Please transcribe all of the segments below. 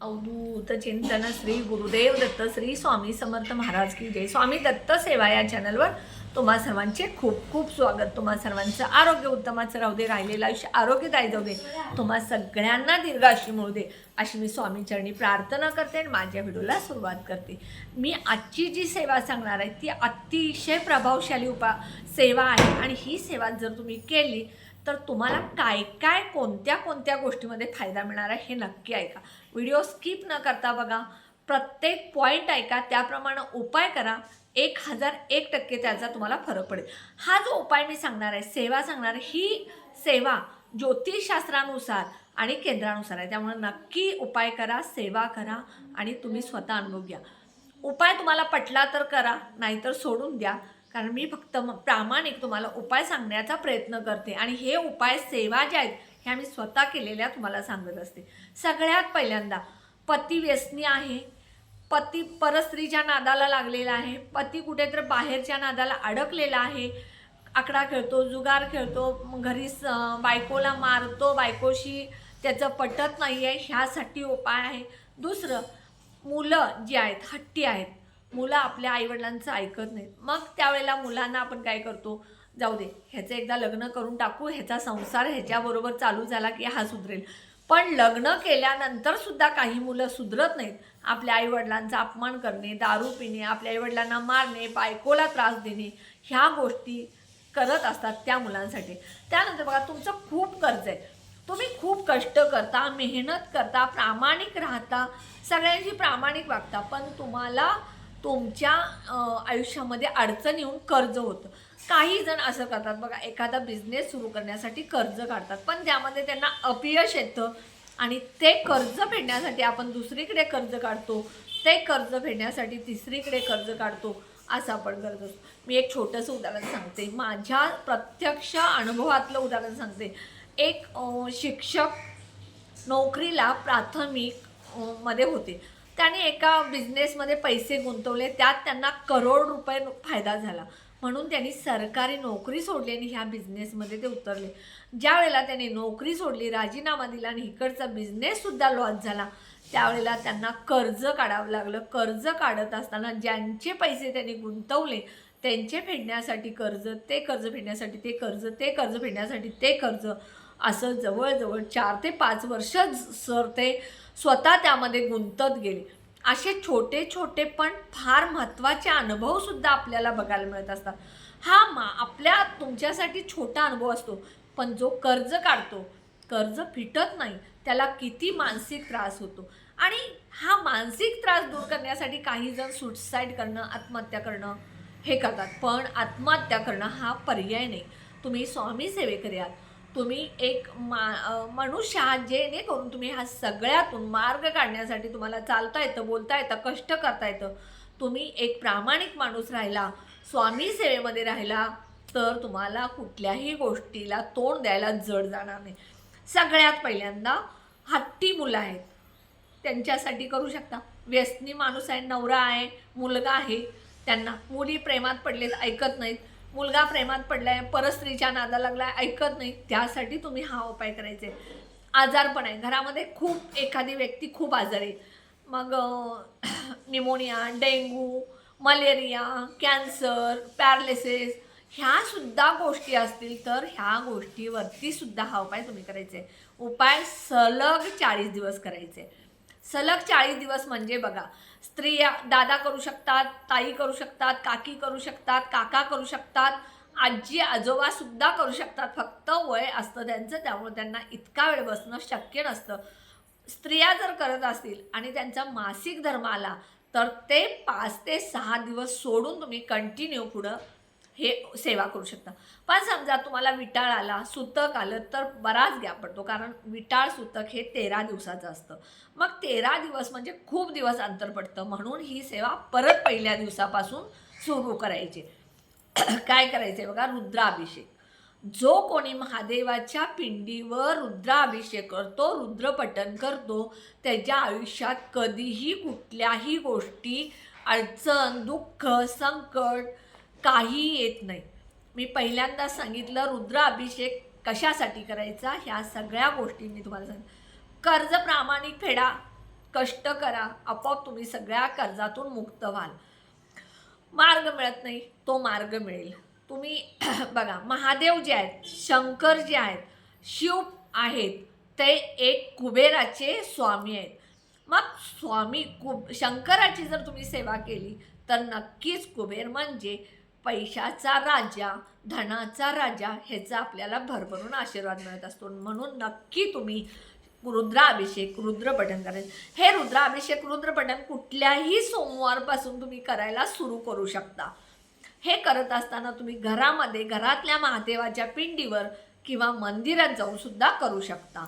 अवधूत चिंतन श्री गुरुदेव दत्त श्री स्वामी समर्थ महाराज की जय. स्वामी दत्त सेवा या चॅनलवर तुम्हा सर्वांचे खूप खूप स्वागत. तुम्हा सर्वांचं आरोग्य उत्तमाचं राहू दे राहिलेलं आयुष्य आरोग्यदायी जाऊ दे. तुम्हा सगळ्यांना दीर्घाशी मिळू दे. अशी मी स्वामी चरणी प्रार्थना करते आणि माझ्या व्हिडिओला सुरुवात करते. मी आजची जी सेवा सांगणार आहे ती अतिशय प्रभावशाली उपा सेवा आहे. आणि ही सेवा जर तुम्ही केली तर तुम्हाला काय काय कोणत्या कोणत्या गोष्टीमध्ये फायदा मिळणार आहे हे नक्की ऐका. व्हिडिओ स्किप न करता बघा. प्रत्येक पॉईंट ऐका त्याप्रमाणे उपाय करा. एक हजार एक टक्के त्याचा तुम्हाला फरक पडेल. हा जो उपाय मी सांगणार आहे सेवा सांगणार आहे, ही सेवा ज्योतिषशास्त्रानुसार आणि केंद्रानुसार आहे. त्यामुळे नक्की उपाय करा सेवा करा आणि तुम्ही स्वतः अनुभव घ्या. उपाय तुम्हाला पटला तर करा नाहीतर सोडून द्या. कारण मी फक्त प्रामाणिक तुम्हाला उपाय सांगण्याचा प्रयत्न करते आणि हे उपाय सेवा ज्या आहेत ह्या मी स्वतः केलेल्या तुम्हाला सांगत असते. सगळ्यात पहिल्यांदा पती व्यसनी आहे. पती परस्त्रीच्या नादाला लागलेला आहे. पती कुठेतरी बाहेरच्या नादाला अडकलेला आहे. आकडा खेळतो जुगार खेळतो घरी बायकोला मारतो बायकोशी त्याचं पटत नाही आहे ह्यासाठी उपाय आहे. दुसरं मुलं जी आहेत हट्टी आहेत मुलं आपल्या आईवडिलांचं ऐकत नाहीत. मग त्यावेळेला मुलांना आपण काय करतो? जाऊ दे ह्याचं एकदा लग्न करून टाकू ह्याचा संसार ह्याच्याबरोबर चालू झाला की हा सुधरेल. पण लग्न केल्यानंतर सुद्धा काही मुलं सुधरत नाहीत. आपल्या आईवडिलांचा अपमान करणे दारू पिणे आपल्या आईवडिलांना मारणे बायकोला त्रास देणे ह्या गोष्टी करत असतात त्या मुलांसाठी. त्यानंतर बघा तुमचं खूप कर्ज आहे. तुम्ही खूप कष्ट करता मेहनत करता प्रामाणिक राहता सगळ्यांशी प्रामाणिक वागता पण तुम्हाला तुमच्या आयुष्यामध्ये अडचण येऊन कर्ज होतं. काही जण असं करतात बघा एखादा बिझनेस सुरू करण्यासाठी कर्ज काढतात पण त्यामध्ये त्यांना अपयश येतं आणि ते कर्ज फेडण्यासाठी आपण दुसरीकडे कर्ज काढतो ते कर्ज फेडण्यासाठी तिसरीकडे कर्ज काढतो असं आपण करत असतो. मी एक छोटंसं उदाहरण सांगते. माझ्या प्रत्यक्ष अनुभवातलं उदाहरण सांगते. एक शिक्षक नोकरीला प्राथमिकमध्ये होते. त्यांनी एका बिझनेसमध्ये पैसे गुंतवले त्यात त्यांना करोड रुपये फायदा झाला. म्हणून त्यांनी सरकारी नोकरी सोडली आणि ह्या बिझनेसमध्ये ते उतरले. ज्या वेळेला त्यांनी नोकरी सोडली राजीनामा दिला आणि इकडचा बिझनेससुद्धा लॉस झाला त्यावेळेला त्यांना कर्ज काढावं लागलं. कर्ज काढत असताना ज्यांचे पैसे त्यांनी गुंतवले त्यांचे फेडण्यासाठी कर्ज ते कर्ज फेडण्यासाठी ते कर्ज ते कर्ज फेडण्यासाठी ते कर्ज असं जवळजवळ चार ते पाच वर्ष सर ते स्वतः त्यामध्ये गुंतत गेले. असे छोटे छोटे पण फार महत्त्वाचे अनुभवसुद्धा आपल्याला बघायला मिळत असतात. हा मा आपल्या तुमच्यासाठी छोटा अनुभव असतो पण जो कर्ज काढतो कर्ज फिटत नाही त्याला किती मानसिक त्रास होतो. आणि हा मानसिक त्रास दूर करण्यासाठी काही जण सुसाईड करणं आत्महत्या करणं हे करतात पण आत्महत्या करणं हा पर्याय नाही. तुम्ही स्वामी सेवेकरी आहात. तुम्ही एक मा मनुष्य आहात जेणेकरून तुम्ही ह्या सगळ्यातून मार्ग काढण्यासाठी तुम्हाला चालता येतं बोलता येतं कष्ट करता येतं. तुम्ही एक प्रामाणिक माणूस राहिला स्वामी सेवेमध्ये राहिला तर तुम्हाला कुठल्याही गोष्टीला तोंड द्यायला जड जाणार नाही. सगळ्यात पहिल्यांदा हट्टी मुलं आहेत. त्यांच्यासाठी करू शकता. व्यसनी माणूस आहे नवरा आहे मुलगा आहे. त्यांना मुली प्रेमात पडलेत ऐकत नाहीत. मुलगा प्रेमात पडलाय परस्त्रीच्या नादा लागलाय ऐकत नाही त्यासाठी तुम्ही हा उपाय करायचे. आजारपण आहे. घरामध्ये खूप एखादी व्यक्ती खूप आजारी मग pneumonia dengue malaria cancer paralysis ह्यासुद्धा गोष्टी असतील तर ह्या गोष्टीवरती सुद्धा हा उपाय तुम्ही करायचे. उपाय सलग चाळीस दिवस करायचे. सलग चाळीस दिवस म्हणजे बघा स्त्रिया दादा करू शकतात ताई करू शकतात काकी करू शकतात काका करू शकतात आजी आजोबा सुद्धा करू शकतात. फक्त वय असतं त्यांचं त्यामुळे त्यांना इतका वेळ बसणं शक्य नसतं. स्त्रिया जर करत असतील आणि त्यांचा मासिक धर्म आला तर ते पाच ते सहा दिवस सोडून तुम्ही कंटिन्यू पुढं हे सेवा करू शकता. पण समजा तुम्हाला विटाळ आला सुतक आलं तर बराच गॅप पडतो. कारण विटाळ सुतक हे तेरा दिवसाचं असतं. मग तेरा दिवस म्हणजे खूप दिवस अंतर पडतं. म्हणून ही सेवा परत पहिल्या दिवसापासून सुरू करायची. काय करायचे बघा? रुद्राभिषेक. जो कोणी महादेवाच्या पिंडीवर रुद्राभिषेक करतो रुद्रपठन करतो त्याच्या आयुष्यात कधीही कुठल्याही गोष्टी अडचण दुःख संकट काही येत नाही. मी पहिल्यांदा सांगितलं रुद्राभिषेक कशासाठी करायचा? ह्या सगळ्या गोष्टी मी तुम्हाला सांग. कर्ज प्रामाणिक फेडा कष्ट करा आपोआप तुम्ही सगळ्या कर्जातून मुक्त व्हाल. मार्ग मिळत नाही तो मार्ग मिळेल. तुम्ही बघा महादेव जे आहेत शंकर जे आहेत शिव आहेत ते एक कुबेराचे स्वामी आहेत. मग स्वामी कुब शंकराची जर तुम्ही सेवा केली तर नक्कीच कुबेर म्हणजे पैशाचा राजा धनाचा राजा ह्याचा आपल्याला भरभरून आशीर्वाद मिळत असतो. म्हणून नक्की तुम्ही रुद्राभिषेक रुद्रपठण करायचं हे रुद्राभिषेक रुद्रपठण कुठल्याही सोमवारपासून तुम्ही करायला सुरू करू शकता. हे करत असताना तुम्ही घरामध्ये घरातल्या महादेवाच्या पिंडीवर किंवा मंदिरात जाऊन सुद्धा करू शकता.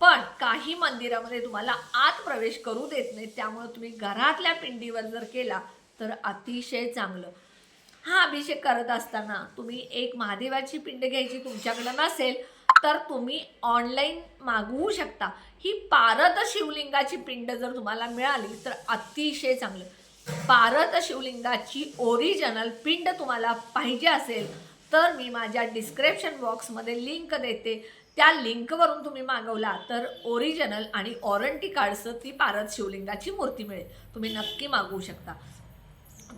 पण काही मंदिरामध्ये तुम्हाला आत प्रवेश करू देत नाही. त्यामुळे तुम्ही घरातल्या पिंडीवर जर केला तर अतिशय चांगलं. हा अभिषेक करत असताना तुम्ही एक महादेवाची पिंड घ्यायची तुमच्याकडे नसेल तर तुम्ही ऑनलाईन मागवू शकता. ही पारत शिवलिंगाची पिंड जर तुम्हाला मिळाली तर अतिशय चांगलं. पारत शिवलिंगाची ओरिजिनल पिंड तुम्हाला पाहिजे असेल तर मी माझ्या डिस्क्रिप्शन बॉक्समध्ये लिंक देते. त्या लिंकवरून तुम्ही मागवला तर ओरिजिनल आणि ऑरंटी कार्डचं ती पारत शिवलिंगाची मूर्ती मिळेल. तुम्ही नक्की मागवू शकता.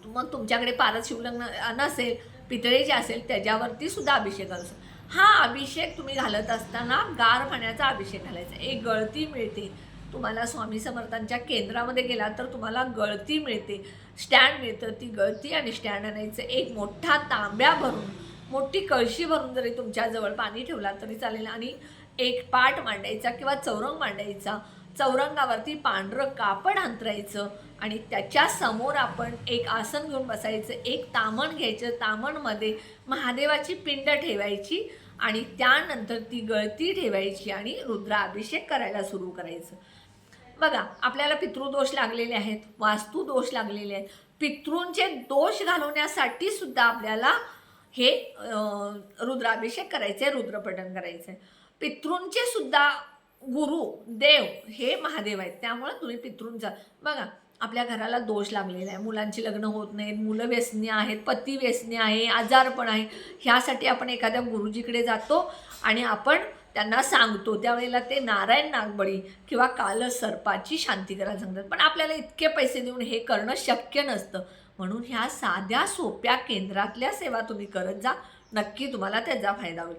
मग तुमच्याकडे पारस शिवलिंग नसेल पितळेचे असेल त्याच्यावरती सुद्धा अभिषेक असतो. हा अभिषेक तुम्ही घालत असताना गार पाण्याचा अभिषेक घालायचा. एक गळती मिळते. तुम्हाला स्वामी समर्थांच्या केंद्रामध्ये गेला तर तुम्हाला गळती मिळते. स्टँड मिळतं ती गळती आणि स्टँड आणायचं एक मोठा तांब्या भरून मोठी कळशी भरून जरी तुमच्याजवळ पाणी ठेवला तरी चालेल आणि एक पाट मांडायचा किंवा चौरंग मांडायचा. चौरंगावरती पांढरं कापड अंतरायचं आणि त्याच्यासमोर आपण एक आसन घेऊन बसायचं एक तामण घ्यायचं. तामणमध्ये महादेवाची पिंड ठेवायची आणि त्यानंतर ती गळती ठेवायची आणि रुद्राभिषेक करायला सुरू करायचं. बघा आपल्याला पितृदोष लागलेले आहेत वास्तू दोष लागलेले आहेत. पितृंचे दोष घालवण्यासाठी सुद्धा आपल्याला हे रुद्राभिषेक करायचे रुद्रपठण आहे पितृंचे सुद्धा गुरु देव हे महादेव आहेत. त्यामुळे तुम्ही पितृंचा बघा आपल्या घराला दोष लागलेला आहे. मुलांची लग्न होत नाहीत मुलं व्यसनी आहेत पती व्यसनी आहे आजारपण आहे. ह्यासाठी आपण एखाद्या गुरुजीकडे जातो आणि आपण त्यांना सांगतो. त्यावेळेला ते नारायण नागबळी किंवा काल सर्पाची शांती करायला सांगतात. पण आपल्याला इतके पैसे देऊन हे करणं शक्य नसतं. म्हणून ह्या साध्या सोप्या केंद्रातल्या सेवा तुम्ही करत जा. नक्की तुम्हाला त्याचा फायदा होईल.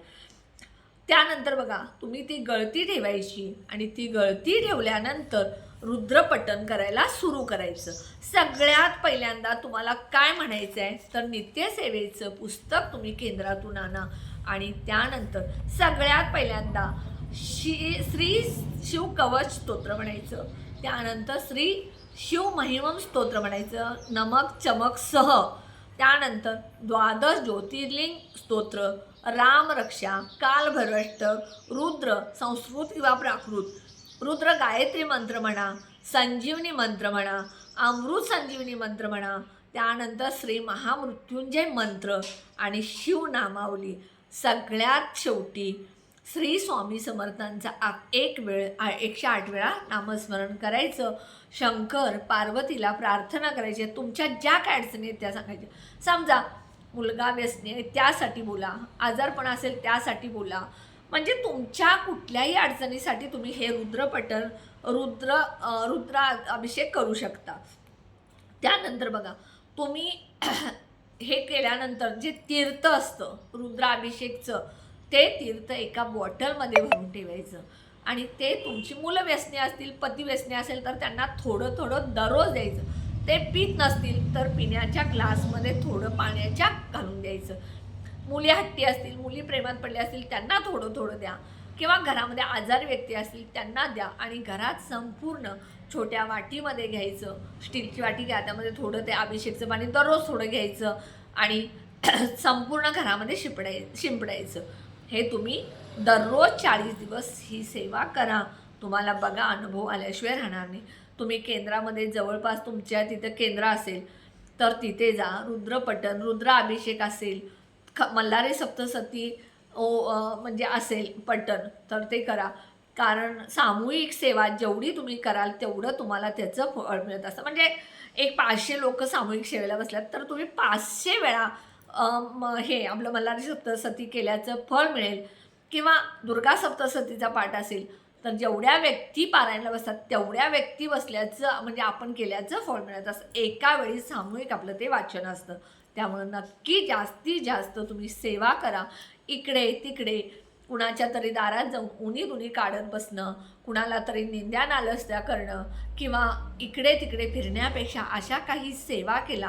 त्यानंतर बघा तुम्ही ती गळती ठेवायची आणि ती गळती ठेवल्यानंतर रुद्रपठन करायला सुरू करायचं. सगळ्यात पहिल्यांदा तुम्हाला काय म्हणायचं आहे तर नित्यसेवेचं पुस्तक तुम्ही केंद्रातून आणा. आणि त्यानंतर सगळ्यात पहिल्यांदा शी श्री शिव कवच स्तोत्र म्हणायचं. त्यानंतर श्री शिव महिमम स्तोत्र म्हणायचं. नमक चमक सह. त्यानंतर द्वादश ज्योतिर्लिंग स्तोत्र. रामरक्षा कालभैरष्ट रुद्र संस्कृत किंवा प्राकृत. रुद्र गायत्री मंत्र म्हणा संजीवनी मंत्र म्हणा अमृत संजीवनी मंत्र म्हणा त्यानंतर श्री महामृत्युंजय मंत्र आणि शिवनामावली सगळ्यात शेवटी श्री स्वामी समर्थांचा आ एक वेळ आ- एकशे आठ वेळा नामस्मरण करायचं. शंकर पार्वतीला प्रार्थना करायची. तुमच्या ज्या काय अडचणी आहेत त्या सांगायच्या. समजा मुलगा व्यसनी आहे त्यासाठी बोला. आजारपण असेल त्यासाठी बोला. म्हणजे तुमच्या कुठल्याही अडचणीसाठी तुम्ही हे रुद्रपटन रुद्र रुद्र अभिषेक करू शकता. त्यानंतर बघा तुम्ही हे केल्यानंतर जे तीर्थ असतं रुद्राभिषेकचं ते तीर्थ एका बॉटलमध्ये भरून ठेवायचं. आणि ते तुमची मुलं व्यसने असतील पती व्यसने असेल तर त्यांना थोडं थोडं दररोज द्यायचं. ते पित नसतील तर पिण्याच्या ग्लासमध्ये थोडं पाण्याच्या घालून द्यायचं. मुली हट्टी असतील मुली प्रेमात पडल्या असतील त्यांना थोडं थोडं द्या. किंवा घरामध्ये आजारी व्यक्ती असतील त्यांना द्या. आणि घरात संपूर्ण छोट्या वाटीमध्ये घ्यायचं. स्टीलची वाटी घ्या त्यामध्ये थोडं ते अभिषेकचं पाणी दररोज थोडं घ्यायचं. आणि संपूर्ण घरामध्ये शिपडाय शिंपडायचं. हे तुम्ही दररोज चाळीस दिवस ही सेवा करा. तुम्हाला बघा अनुभव आल्याशिवाय राहणार नाही. तुम्ही केंद्रामध्ये जवळपास तुमच्या तिथं केंद्र असेल तर तिथे जा. रुद्रपटन रुद्र अभिषेक असेल ख मल्हारी सप्तसती ओ म्हणजे असेल पटन तर ते करा. कारण सामूहिक सेवा जेवढी तुम्ही कराल तेवढं तुम्हाला त्याचं फळ मिळत असतं. म्हणजे एक पाचशे लोक सामूहिक सेवेला बसल्यात तर तुम्ही पाचशे वेळा म- हे आपलं मल्हारी सप्तसती केल्याचं फळ मिळेल. किंवा दुर्गा सप्तसतीचा पाठ असेल तर जेवढ्या व्यक्ती पारायणला बसतात तेवढ्या व्यक्ती बसल्याचं म्हणजे आपण केल्याचं फळ मिळत असतं. एका वेळी सामूहिक आपलं ते वाचन असतं. त्यामुळं नक्की जास्तीत जास्त तुम्ही सेवा करा. इकडे तिकडे. कुणाच्या तरी दारात जाऊन उनी दुनी काढत बसणं कुणाला तरी निंद्या नालस्त्या करणं किंवा इकडे तिकडे फिरण्यापेक्षा अशा काही सेवा केला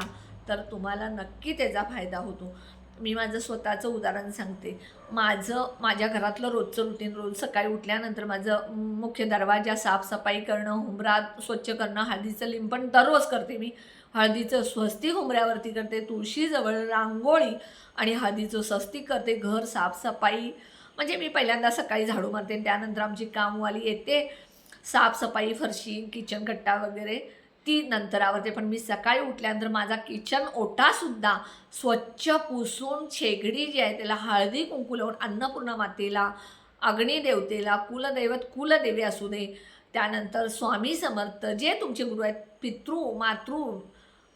तर तुम्हाला नक्की त्याचा फायदा होतो. मी माझं स्वतःचं उदाहरण सांगते. माझं माझ्या घरातलं रोजचं रुटीन रोज सकाळी उठल्यानंतर माझं मुख्य दरवाजा साफसफाई करणं हुमरा स्वच्छ करणं हळदीचं लिंपण दररोज करते मी. हळदीचं स्वस्तिक हुमऱ्यावरती करते तुळशीजवळ रांगोळी आणि हळदीचं स्वस्तिक करते घर साफसफाई. म्हणजे मी पहिल्यांदा सकाळी झाडू मारते त्यानंतर आमची कामवाली येते. साफसफाई फरशी किचन कट्टा वगैरे. ती नंतर आवडते पण मी सकाळी उठल्यानंतर माझा किचन ओटासुद्धा स्वच्छ पुसून शेगडी जी आहे त्याला हळदी कुंकू लावून अन्नपूर्णा मातेला अग्निदेवतेला कुलदैवत कुलदेवी असू दे. त्यानंतर स्वामी समर्थ जे तुमचे गुरु आहेत पितृ मातृ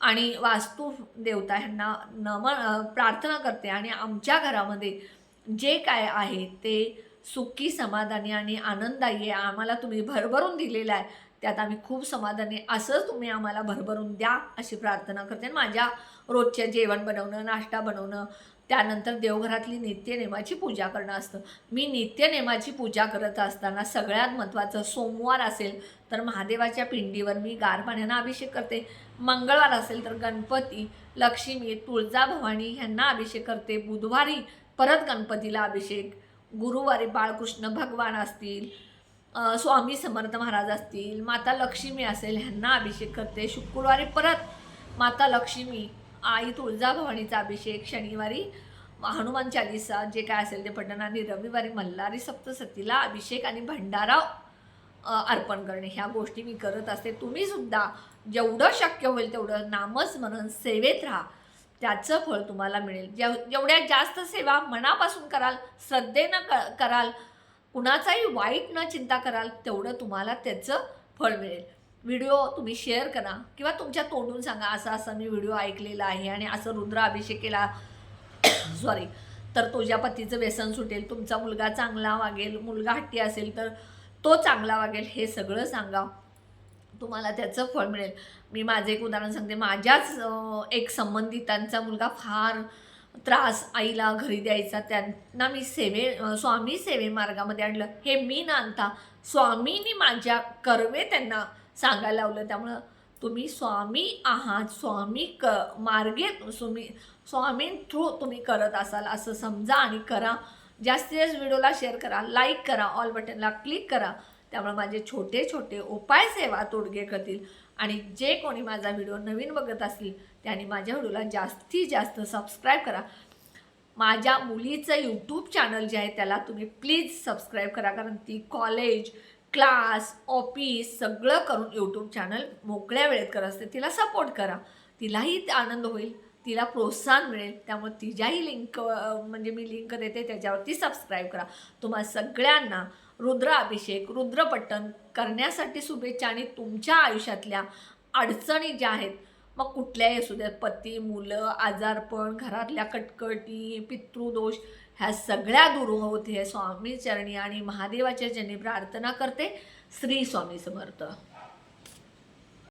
आणि वास्तू देवता ह्यांना नम प्रार्थना करते आणि आमच्या घरामध्ये जे काय आहे ते सुखी समाधानी आणि आनंदायी आहे आम्हाला तुम्ही भरभरून दिलेलं आहे. त्यात आम्ही खूप समाधानी. असंच तुम्ही आम्हाला भरभरून द्या अशी प्रार्थना करते. माझ्या रोजच्या जेवण बनवणं नाश्ता बनवणं त्यानंतर देवघरातली नित्यनेमाची पूजा करणं असतं. मी नित्यनेमाची पूजा करत असताना सगळ्यात महत्त्वाचं सोमवार असेल तर महादेवाच्या पिंडीवर मी गार पाण्यानं अभिषेक करते. मंगळवार असेल तर गणपती लक्ष्मी तुळजाभवानी ह्यांना अभिषेक करते. बुधवारी परत गणपतीला अभिषेक. गुरुवारी बाळकृष्ण भगवान असतील. स्वामी समर्थ महाराज असतील माता लक्ष्मी असेल ह्यांना अभिषेक करते. शुक्रवारी परत माता लक्ष्मी आई तुळजाभवानीचा अभिषेक शनिवारी हनुमान चालिसा जे काय असेल ते पठण आणि रविवारी मल्हारी सप्तसतीला अभिषेक आणि भंडारा अर्पण करणे. ह्या गोष्टी मी करत असते. तुम्ही सुद्धा जेवढं शक्य होईल तेवढं नामस्मरण सेवेत राहा. त्याचं फळ तुम्हाला मिळेल. जेव जेवढ्या जास्त सेवा मनापासून कराल श्रद्धेनं क कराल कुणाचाही वाईट न चिंता कराल तेवढं तुम्हाला त्याचं फळ मिळेल. व्हिडिओ तुम्ही शेअर करा किंवा तुमच्या तोंडून सांगा असं असं मी व्हिडिओ ऐकलेला आहे आणि असं रुद्र अभिषेक केला सॉरी तर तुझ्या पतीचं व्यसन सुटेल तुमचा मुलगा चांगला वागेल मुलगा हट्टी असेल तर तो चांगला वागेल हे सगळं सांगा. तुम्हाला त्याचं फळ मिळेल. मी माझं एक उदाहरण सांगते. माझ्याच एक संबंधितांचा मुलगा फार त्रास आईला घरी द्यायचा त्यांना मी सेवे स्वामी सेवे मार्गामध्ये आणलं. हे मी ना आणता स्वामींनी माझ्या कर्वे त्यांना सांगायला लावलं. त्यामुळं तुम्ही स्वामी आहात स्वामी क मार्गे तुम्ही स्वामी थ्रू तुम्ही करत असाल असं समजा आणि करा. जास्तीत जास्त व्हिडिओला शेअर करा लाईक करा ऑल बटनला क्लिक करा. त्यामुळे माझे छोटे छोटे उपाय सेवा तोडगे करतील. आणि जे कोणी माझा व्हिडिओ नवीन बघत असतील त्यांनी माझ्या व्हिडिओला जास्तीत जास्त सबस्क्राईब करा. माझ्या मुलीचं यूट्यूब चॅनल जे आहे त्याला तुम्ही प्लीज सबस्क्राईब करा कारण ती कॉलेज क्लास ऑफिस सगळं करून यूट्यूब चॅनल मोकळ्या वेळेत करत असते. तिला सपोर्ट करा. तिलाही ते आनंद होईल तिला प्रोत्साहन मिळेल. त्यामुळे तिच्याही लिंक म्हणजे मी लिंक देते त्याच्यावरती सबस्क्राईब करा. तुम्हा सगळ्यांना रुद्र अभिषेक रुद्रपट्टन करण्यासाठी शुभेच्छा आणि तुमच्या आयुष्यातल्या अडचणी ज्या आहेत मग कुठल्याही असू द्यात पती मुलं आजारपण घरातल्या कटकटी पितृदोष ह्या सगळ्या दूर होत हे स्वामी चरणी आणि महादेवाच्या चरणी प्रार्थना करते श्री स्वामी समर्थ.